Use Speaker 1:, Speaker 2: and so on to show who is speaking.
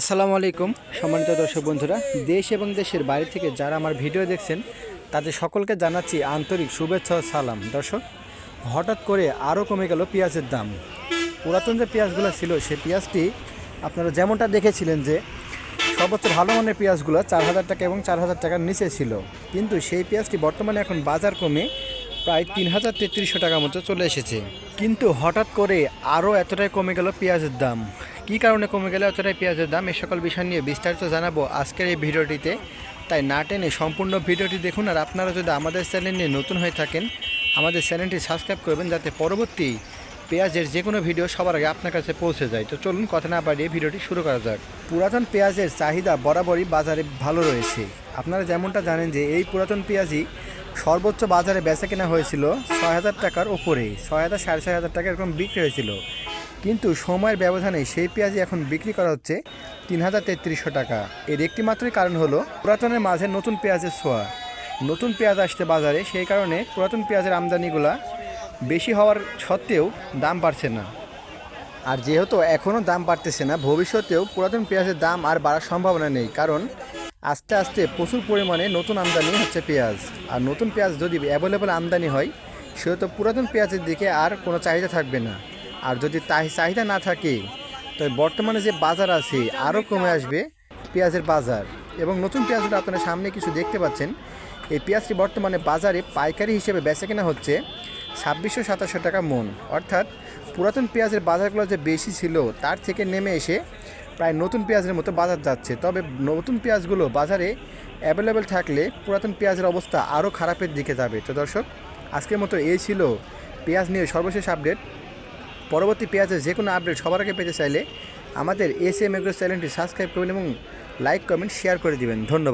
Speaker 1: আসসালামু আলাইকুম, সম্মানিত দর্শক বন্ধুরা। দেশ এবং দেশের বাইরে থেকে যারা আমার ভিডিও দেখছেন, তাদের সকলকে জানাচ্ছি আন্তরিক শুভেচ্ছা সালাম। দর্শক, হঠাৎ করে আরও কমে গেল পেঁয়াজের দাম। পুরাতন যে পেঁয়াজগুলো ছিল, সেই পেঁয়াজটি আপনারা যেমনটা দেখেছিলেন যে, সর্বোচ্চ ভালো মানের পেঁয়াজগুলো চার হাজার টাকা এবং চার হাজার টাকার নিচে ছিল। কিন্তু সেই পেঁয়াজটি বর্তমানে এখন বাজার কমে প্রায় তিন হাজার তেত্রিশশো টাকার মতো চলে এসেছে। কিন্তু হঠাৎ করে আরও এতটাই কমে গেল পেঁয়াজের দাম। কী কারণে কমে গেল এতটাই পেঁয়াজের দাম, এ সকল বিষয় নিয়ে বিস্তারিত জানাব আজকের এই ভিডিওটিতে। তাই না টেনে সম্পূর্ণ ভিডিওটি দেখুন, আর আপনারা যদি আমাদের চ্যানেল নিয়ে নতুন হয়ে থাকেন, আমাদের চ্যানেলটি সাবস্ক্রাইব করবেন যাতে পরবর্তী পেঁয়াজের যে কোনো ভিডিও সবার আগে আপনার কাছে পৌঁছে যায়। তো চলুন কথা না বাড়িয়ে ভিডিওটি শুরু করা যাক। পুরাতন পেঁয়াজের চাহিদা বরাবরই বাজারে ভালো রয়েছে। আপনারা যেমনটা জানেন যে এই পুরাতন পেঁয়াজই সর্বোচ্চ বাজারে বেচা কেনা হয়েছিল ছয় হাজার টাকার ওপরে ছয় হাজার, সাড়ে ছয় হাজার টাকা এরকম বিক্রি হয়েছিল। কিন্তু সময়ের ব্যবধানে সেই পেঁয়াজই এখন বিক্রি করা হচ্ছে তিন হাজার তেত্রিশশো টাকা। এর একটি মাত্রই কারণ হলো পুরাতনের মাঝে নতুন পেঁয়াজের ছোঁয়া। নতুন পেঁয়াজ আসছে বাজারে, সেই কারণে পুরাতন পেঁয়াজের আমদানিগুলা বেশি হওয়ার সত্ত্বেও দাম বাড়ছে না। আর যেহেতু এখনও দাম বাড়তেছে না, ভবিষ্যতেও পুরাতন পেঁয়াজের দাম আর বাড়ার সম্ভাবনা নেই, কারণ আস্তে আস্তে প্রচুর পরিমাণে নতুন আমদানি হচ্ছে পেঁয়াজ। আর নতুন পেঁয়াজ যদি অ্যাভেলেবল আমদানি হয়, সেহেতু পুরাতন পেঁয়াজের দিকে আর কোনো চাহিদা থাকবে না। আর যদি তাই চাহিদা না থাকে, তবে বর্তমানে যে বাজার আছে, আরও কমে আসবে পেঁয়াজের বাজার। এবং নতুন পেঁয়াজগুলো আপনারা সামনে কিছু দেখতে পাচ্ছেন। এই পেঁয়াজটি বর্তমানে বাজারে পাইকারি হিসেবে বেচা কেনা হচ্ছে ছাব্বিশশো সাতাশশো টাকা মন। অর্থাৎ পুরাতন পেঁয়াজের বাজারগুলো যে বেশি ছিল, তার থেকে নেমে এসে প্রায় নতুন পেঁয়াজের মতো বাজার যাচ্ছে। তবে নতুন পেঁয়াজগুলো বাজারে অ্যাভেলেবেল থাকলে পুরাতন পেঁয়াজের অবস্থা আরও খারাপের দিকে যাবে। তো দর্শক, আজকের মতো এই ছিল পেঁয়াজ নিয়ে সর্বশেষ আপডেট পরবর্তী পেঁয়াজের যে কোনো আপডেট সবার আগে পেতে চাইলে আমাদের এস এম এগ্রো চ্যানেলটি সাবস্ক্রাইব করবেন এবং লাইক, কমেন্ট শেয়ার করে দিবেন। ধন্যবাদ।